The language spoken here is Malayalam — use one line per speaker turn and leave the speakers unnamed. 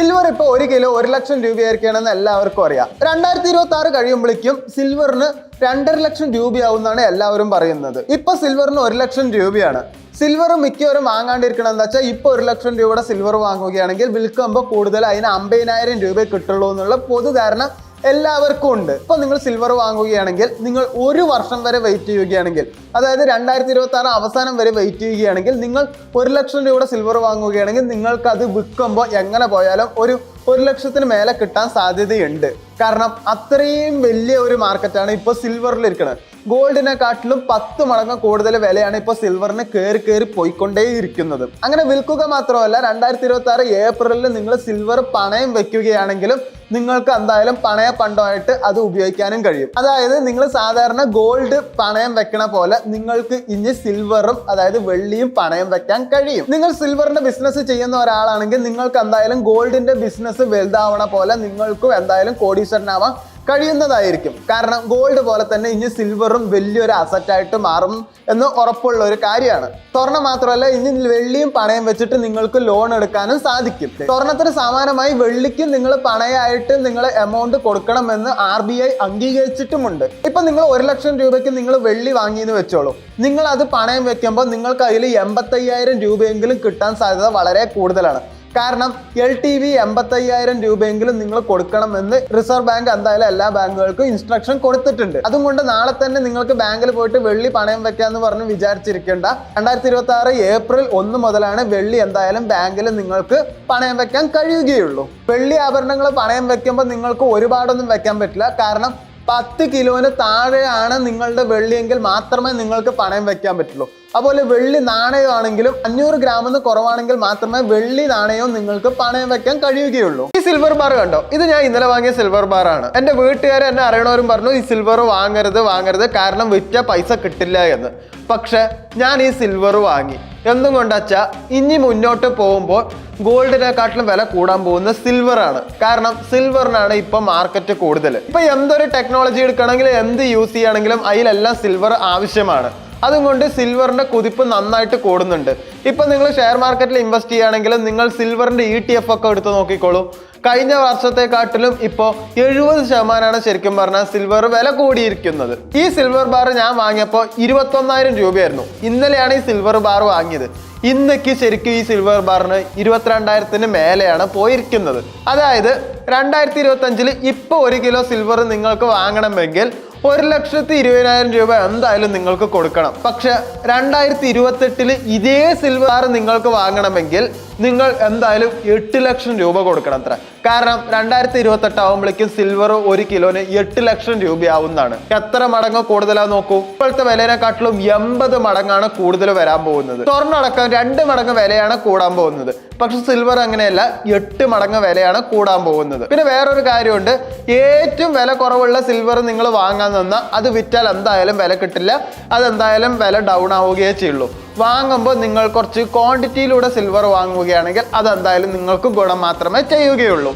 സിൽവർ ഇപ്പോൾ ഒരു കിലോ ഒരു ലക്ഷം രൂപയായിരിക്കണമെന്ന് എല്ലാവർക്കും അറിയാം. രണ്ടായിരത്തി ഇരുപത്തി ആറ് കഴിയുമ്പോഴേക്കും സിൽവറിന് രണ്ടര ലക്ഷം രൂപയാവുമെന്നാണ് എല്ലാവരും പറയുന്നത്. ഇപ്പോൾ സിൽവറിന് ഒരു ലക്ഷം രൂപയാണ്. സിൽവർ മിക്കവരും വാങ്ങാണ്ടിരിക്കണം എന്താ വെച്ചാൽ ഇപ്പോൾ ഒരു ലക്ഷം രൂപയുടെ സിൽവർ വാങ്ങുകയാണെങ്കിൽ വിൽക്കുമ്പോൾ കൂടുതൽ അതിന് അമ്പതിനായിരം രൂപ കിട്ടുള്ളൂ എന്നുള്ള പൊതുധാരണ എല്ലാവർക്കും ഉണ്ട്. ഇപ്പൊ നിങ്ങൾ സിൽവർ വാങ്ങുകയാണെങ്കിൽ നിങ്ങൾ ഒരു വർഷം വരെ വെയിറ്റ് ചെയ്യുകയാണെങ്കിൽ അതായത് രണ്ടായിരത്തി ഇരുപത്തി ആറ് അവസാനം വരെ വെയിറ്റ് ചെയ്യുകയാണെങ്കിൽ നിങ്ങൾ ഒരു ലക്ഷം രൂപയുടെ സിൽവർ വാങ്ങുകയാണെങ്കിൽ നിങ്ങൾക്ക് അത് വിൽക്കുമ്പോൾ എങ്ങനെ പോയാലും ഒരു ഒരു ലക്ഷത്തിന് മേലെ കിട്ടാൻ സാധ്യതയുണ്ട്. കാരണം അത്രയും വലിയ ഒരു മാർക്കറ്റാണ് ഇപ്പോൾ സിൽവറിൽ ഇരിക്കുന്നത് ഗോൾഡിനെക്കാട്ടിലും പത്ത് മടങ്ങ് കൂടുതൽ വിലയാണ് ഇപ്പോൾ സിൽവറിന് കയറി കയറി പോയിക്കൊണ്ടേയിരിക്കുന്നത്. അങ്ങനെ വിൽക്കുക മാത്രമല്ല രണ്ടായിരത്തി ഇരുപത്തി ആറ് ഏപ്രിലിൽ നിങ്ങൾ സിൽവർ പണയം വെക്കുകയാണെങ്കിലും നിങ്ങൾക്ക് എന്തായാലും പണയ പണ്ടമായിട്ട് അത് ഉപയോഗിക്കാനും കഴിയും. അതായത് നിങ്ങൾ സാധാരണ ഗോൾഡ് പണയം വെക്കണ പോലെ നിങ്ങൾക്ക് ഇനി സിൽവറും അതായത് വെള്ളിയും പണയം വെക്കാൻ കഴിയും. നിങ്ങൾ സിൽവറിന്റെ ബിസിനസ് ചെയ്യുന്ന ഒരാളാണെങ്കിൽ നിങ്ങൾക്ക് എന്തായാലും ഗോൾഡിന്റെ ബിസിനസ് വലുതാവണ പോലെ നിങ്ങൾക്കും എന്തായാലും കോടീശ്വരനാവാൻ കഴിയുന്നതായിരിക്കും. കാരണം ഗോൾഡ് പോലെ തന്നെ ഇനി സിൽവറും വലിയൊരു അസറ്റായിട്ട് മാറും എന്ന് ഉറപ്പുള്ള ഒരു കാര്യമാണ്. സ്വർണം മാത്രമല്ല ഇനി വെള്ളിയും പണയം വെച്ചിട്ട് നിങ്ങൾക്ക് ലോൺ എടുക്കാനും സാധിക്കും. സ്വർണത്തിന് സമാനമായി വെള്ളിക്കും നിങ്ങൾ പണയമായിട്ട് നിങ്ങൾ എമൗണ്ട് കൊടുക്കണമെന്ന് ആർ ബി ഐ അംഗീകരിച്ചിട്ടുമുണ്ട്. ഇപ്പൊ നിങ്ങൾ ഒരു ലക്ഷം രൂപയ്ക്ക് നിങ്ങൾ വെള്ളി വാങ്ങിയെന്ന് വെച്ചോളൂ. നിങ്ങൾ അത് പണയം വെക്കുമ്പോൾ നിങ്ങൾക്ക് അതിൽ എൺപത്തയ്യായിരം രൂപയെങ്കിലും കിട്ടാൻ സാധ്യത വളരെ കൂടുതലാണ്. കാരണം എൽ ടി വി എൺപത്തയ്യായിരം രൂപയെങ്കിലും നിങ്ങൾ കൊടുക്കണമെന്ന് റിസർവ് ബാങ്ക് എന്തായാലും എല്ലാ ബാങ്കുകൾക്കും ഇൻസ്ട്രക്ഷൻ കൊടുത്തിട്ടുണ്ട്. അതുകൊണ്ട് നാളെ തന്നെ നിങ്ങൾക്ക് ബാങ്കിൽ പോയിട്ട് വെള്ളി പണയം വെക്കാന്ന് പറഞ്ഞ് വിചാരിച്ചിരിക്കേണ്ട. രണ്ടായിരത്തി ഇരുപത്തി ആറ് ഏപ്രിൽ ഒന്ന് മുതലാണ് വെള്ളി എന്തായാലും ബാങ്കിൽ നിങ്ങൾക്ക് പണയം വെക്കാൻ കഴിയുകയുള്ളൂ. വെള്ളി ആഭരണങ്ങൾ പണയം വെക്കുമ്പോൾ നിങ്ങൾക്ക് ഒരുപാടൊന്നും വെക്കാൻ പറ്റില്ല. കാരണം പത്ത് കിലോന് താഴെയാണ് നിങ്ങളുടെ വെള്ളിയെങ്കിൽ മാത്രമേ നിങ്ങൾക്ക് പണയം വെക്കാൻ പറ്റുള്ളൂ. അതുപോലെ വെള്ളി നാണയമാണെങ്കിലും അഞ്ഞൂറ് ഗ്രാമിൽ കുറവാണെങ്കിൽ മാത്രമേ വെള്ളി നാണയവും നിങ്ങൾക്ക് പണയം വെക്കാൻ കഴിയുകയുള്ളൂ. ഈ സിൽവർ ബാർ കണ്ടോ? ഇത് ഞാൻ ഇന്നലെ വാങ്ങിയ സിൽവർ ബാർ ആണ്. എന്റെ വീട്ടുകാർ എന്നെ അറിയണവരും പറഞ്ഞു ഈ സിൽവർ വാങ്ങരുത് വാങ്ങരുത് കാരണം വിറ്റ പൈസ കിട്ടില്ല എന്ന്. പക്ഷെ ഞാൻ ഈ സിൽവർ വാങ്ങി. എന്തും കൊണ്ടച്ചാ ഇനി മുന്നോട്ട് പോകുമ്പോൾ ഗോൾഡിനെക്കാട്ടിലും വില കൂടാൻ പോകുന്ന സിൽവർ ആണ്. കാരണം സിൽവറിനാണ് ഇപ്പൊ മാർക്കറ്റ് കൂടുതൽ ഇപ്പൊ എന്തൊരു ടെക്നോളജി എടുക്കണമെങ്കിൽ എന്ത് യൂസ് ചെയ്യണമെങ്കിലും അതിലെല്ലാം സിൽവർ ആവശ്യമാണ്. അതുകൊണ്ട് സിൽവറിന്റെ കുതിപ്പ് നന്നായിട്ട് കൂടുന്നുണ്ട്. ഇപ്പൊ നിങ്ങൾ ഷെയർ മാർക്കറ്റിൽ ഇൻവെസ്റ്റ് ചെയ്യുകയാണെങ്കിൽ നിങ്ങൾ സിൽവറിന്റെ ഇ ടി എഫ് ഒക്കെ എടുത്ത് നോക്കിക്കോളൂ. കഴിഞ്ഞ വർഷത്തെക്കാട്ടിലും ഇപ്പോൾ എഴുപത് ശതമാനമാണ് ശരിക്കും പറഞ്ഞാൽ സിൽവർ വില കൂടിയിരിക്കുന്നത്. ഈ സിൽവർ ബാർ ഞാൻ വാങ്ങിയപ്പോൾ ഇരുപത്തൊന്നായിരം രൂപയായിരുന്നു. ഇന്നലെയാണ് ഈ സിൽവർ ബാർ വാങ്ങിയത്. ഇന്നേക്ക് ശരിക്കും ഈ സിൽവർ ബാറിന് ഇരുപത്തിരണ്ടായിരത്തിന് മേലെയാണ് പോയിരിക്കുന്നത്. അതായത് രണ്ടായിരത്തി ഇരുപത്തഞ്ചിൽ ഇപ്പോൾ ഇപ്പൊ ഒരു കിലോ സിൽവർ നിങ്ങൾക്ക് വാങ്ങണമെങ്കിൽ ഒരു ലക്ഷത്തി ഇരുപതിനായിരം രൂപ എന്തായാലും നിങ്ങൾക്ക് കൊടുക്കണം. പക്ഷെ രണ്ടായിരത്തി ഇരുപത്തെട്ടിൽ ഇതേ സിൽവർ നിങ്ങൾക്ക് വാങ്ങണമെങ്കിൽ നിങ്ങൾ എന്തായാലും എട്ട് ലക്ഷം രൂപ കൊടുക്കണം അത്ര കാരണം രണ്ടായിരത്തി ഇരുപത്തെട്ട് ആവുമ്പോഴേക്കും സിൽവർ ഒരു കിലോന് എട്ട് ലക്ഷം രൂപയാവുന്നതാണ്. എത്ര മടങ്ങ് കൂടുതലാ നോക്കൂ. ഇപ്പോഴത്തെ വിലയെക്കാട്ടിലും എൺപത് മടങ്ങാണ് കൂടുതൽ വരാൻ പോകുന്നത്. സ്വർണടക്കം രണ്ട് മടങ്ങ് വിലയാണ് കൂടാൻ പോകുന്നത്. പക്ഷെ സിൽവർ അങ്ങനെയല്ല എട്ട് മടങ്ങ് വിലയാണ് കൂടാൻ പോകുന്നത്. പിന്നെ വേറൊരു കാര്യമുണ്ട്. ഏറ്റവും വില കുറവുള്ള സിൽവർ നിങ്ങൾ വാങ്ങാൻ നിന്നാൽ അത് വിറ്റാൽ എന്തായാലും വില കിട്ടില്ല. അതെന്തായാലും വില ഡൗൺ ആവുകയേ ചെയ്യുള്ളൂ. വാങ്ങുമ്പോൾ നിങ്ങൾ കുറച്ച് ക്വാണ്ടിറ്റിയിലൂടെ സിൽവർ വാങ്ങുകയാണെങ്കിൽ അതെന്തായാലും നിങ്ങൾക്ക് ഗുണം മാത്രമേ ചെയ്യുകയുള്ളൂ.